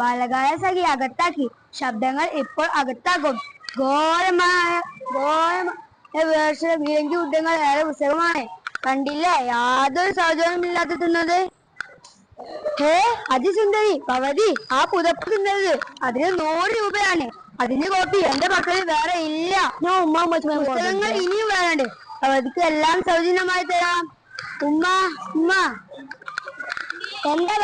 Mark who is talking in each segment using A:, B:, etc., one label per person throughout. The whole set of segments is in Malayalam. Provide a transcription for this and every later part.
A: ബാലകായ സഖി അകത്താക്കി. ശബ്ദങ്ങൾ ഇപ്പോൾ അകത്താക്കും ഘോരമായ ഘോരമായ വീരങ്കി യുദ്ധങ്ങൾ ഏറെ പുസ്തകമാണ് കണ്ടില്ലേ യാതൊരു സൗജന്യമില്ലാത്ത തിന്നത് ഹേ അതിസുന്ദരി ഭവതി ആ പുതപ്പ് തിന്നത് അതിന് നൂറ് രൂപയാണ്. അതിന് കോപ്പി എന്റെ പക്കൽ വേറെ ഇല്ല. പുസ്തകങ്ങൾ ഇനിയും വേണ്ട അവർക്ക് എല്ലാം സൗജന്യമായി തരാം. ഉമ്മ ഉമ്മ. എന്താ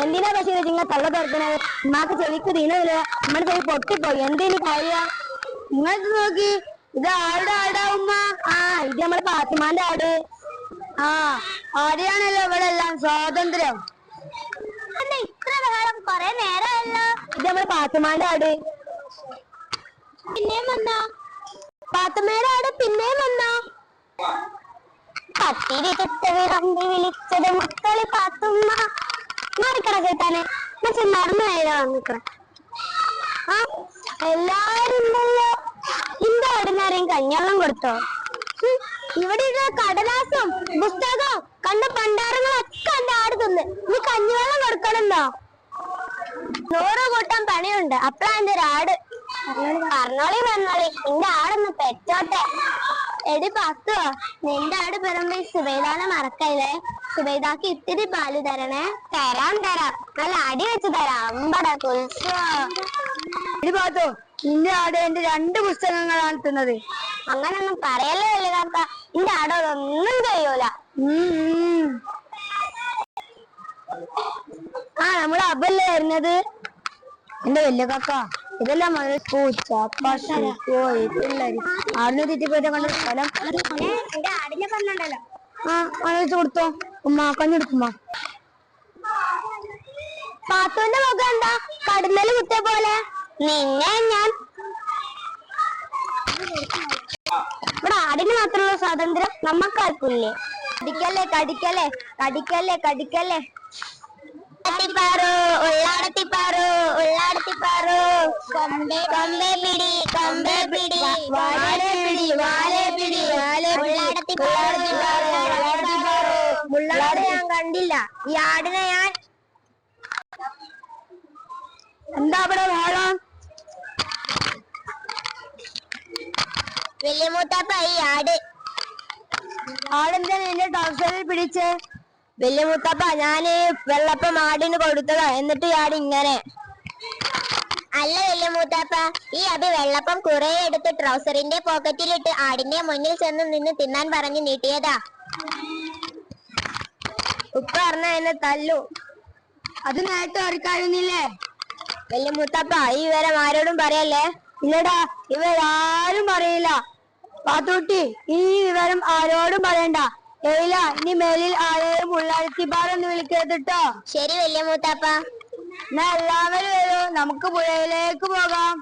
A: എന്തിനാ പക്ഷേ നിങ്ങൾ തള്ള തുറക്കണത്? ഉമ്മാക്ക് ചെവിക്ക് തീനമില്ല നമ്മുടെ ചെവി പൊട്ടിപ്പോയി. എന്തിനു കാര്യ? നിങ്ങൾക്ക് നോക്കി. ഇത് ആരുടെ ആടാ ഉമ്മ? ആ ഇത് നമ്മുടെ പാത്തിമാന്റെ ആട്. ആ ആടെയാണല്ലോ ഇവിടെ എല്ലാം സ്വാതന്ത്ര്യം ഇത്ര ബഹളം കൊറേ നേരമല്ലോ ഇത് നമ്മുടെ പാത്തുമാന്റെ ആട്. പിന്നെയും വന്നോ? പാത്തുമ്മയുടെ ആട് പിന്നെയും വന്നോ? പത്തിരി ചുറ്റത് കമ്പി വിളിച്ചത് മക്കളി പാത്തുമ്മ മാറിക്കട കേട്ടാനെ. പക്ഷെ നടന്നു നേരം വന്നിക്കണ. ആ എല്ലാരും ഉണ്ടല്ലോ. ഇന്റെ ആടിനാരെയും കഞ്ഞവെള്ളം കൊടുത്തോ? ഇവിടെ ഇരുന്ന കടലാസും പുസ്തകവും കണ്ട പണ്ടാരങ്ങളൊക്കെ എന്റെ ആട് തിന്ന്. നീ കഞ്ഞിവെള്ളം കൊടുക്കണമെന്നോ നൂറ് കൂട്ടം പണിയുണ്ട്. അപ്പഴാ എന്റെ ആട്. പറഞ്ഞോളി പറഞ്ഞോളി. എന്റെ ആടൊന്ന് പെറ്റോട്ടെ. എടി പത്തോ നിന്റെ ആട് പിറമ്പ് സുബൈദാനെ മറക്കല്ലേ? സുബൈദാക്ക് ഇത്തിരി പാൽ തരണേ. തരാം തരാം. നല്ല അടി വെച്ച് തരാം. അമ്പട എടി പാത്തോ നിന്റെ ആട് എന്റെ രണ്ട് പുസ്തകങ്ങളാണ് തിന്നത്. അങ്ങനൊന്നും പറയല്ലേ വലുതാത്ത നിന്റെ ഒന്നും ചെയ്യൂല. ആ നമ്മൾ അബല്ലേ വരുന്നത്? എന്റെ വല്യ കാക്ക ഇതെല്ലാം വളരെ പൂച്ച പശു കോഴി പിള്ളേര് ആടിനെ തെറ്റിപ്പോയിട്ട് കണ്ട സ്ഥലം. ആടിനെ കണ്ണുണ്ടല്ലോ ആ അനുവദിച്ചു കൊടുത്തോ. ഉമ്മ കഞ്ഞെടുക്കുമ്മ പാത്തുവിന്റെ മുഖം എന്താ? കടന്നൽ കുത്തിയ പോലെ. നിന്നെ ഞാൻ ഇവിടെ ആടിന് മാത്രമുള്ള സ്വാതന്ത്ര്യം നമ്മക്കാർക്കില്ലേ കടിക്കല്ലേ കടിക്കല്ലേ കടിക്കല്ലേ കടിക്കല്ലേ. ഉള്ളാടത്തിപ്പാറു ഉള്ളാടത്തിപ്പാറു ഉള്ളാടത്തിപ്പാറു. കൊമ്പേ കൊമ്പേ പിടി കൊമ്പേ പിടി. വാലേ പിടി വാലേ പിടി വാലേ പിടി. ഉള്ളാടത്തിപ്പാറു കണ്ടില്ല. ഈ ആടിനെ ഞാൻ എന്താ അവിടെ വേളം വലിയ മൂത്താപ്പ ഈ ആട്. ആടെന്താ നിന്റെ ടോസറിൽ പിടിച്ച്? വലിയ മുത്തപ്പ ഞാൻ വെള്ളപ്പം ആടിന് കൊടുത്തതാ. എന്നിട്ട് ഈ ആട് ഇങ്ങനെ അല്ല വലിയ മൂത്താപ്പ ഈ അബി വെള്ളപ്പം കുറെ എടുത്ത് ട്രൗസറിന്റെ പോക്കറ്റിലിട്ട് ആടിന്റെ മുന്നിൽ ചെന്ന് നിന്ന് തിന്നാൻ പറഞ്ഞു നീട്ടിയതാ. ഉപ്പ പറഞ്ഞ എന്നെ തല്ലു. അത് നേരത്തെ ഓർക്കായിരുന്നില്ലേ? വലിയ മുത്തപ്പ ഈ വിവരം ആരോടും പറയല്ലേ? ഇല്ലടാ ഇവരാരും പറയില്ല. പാത്തൂട്ടി ഈ വിവരം ആരോടും പറയണ്ട. ഏയില്ല ഇനി മേലിൽ ആരെയും ഉള്ളാഴ്ത്തിപ്പാറ എന്ന് വിളിക്കരുത് കേട്ടോ ശരി വലിയ മൂത്താപ്പ. എന്നാ എല്ലാവരും വരൂ. നമുക്ക് പുഴയിലേക്ക് പോകാം.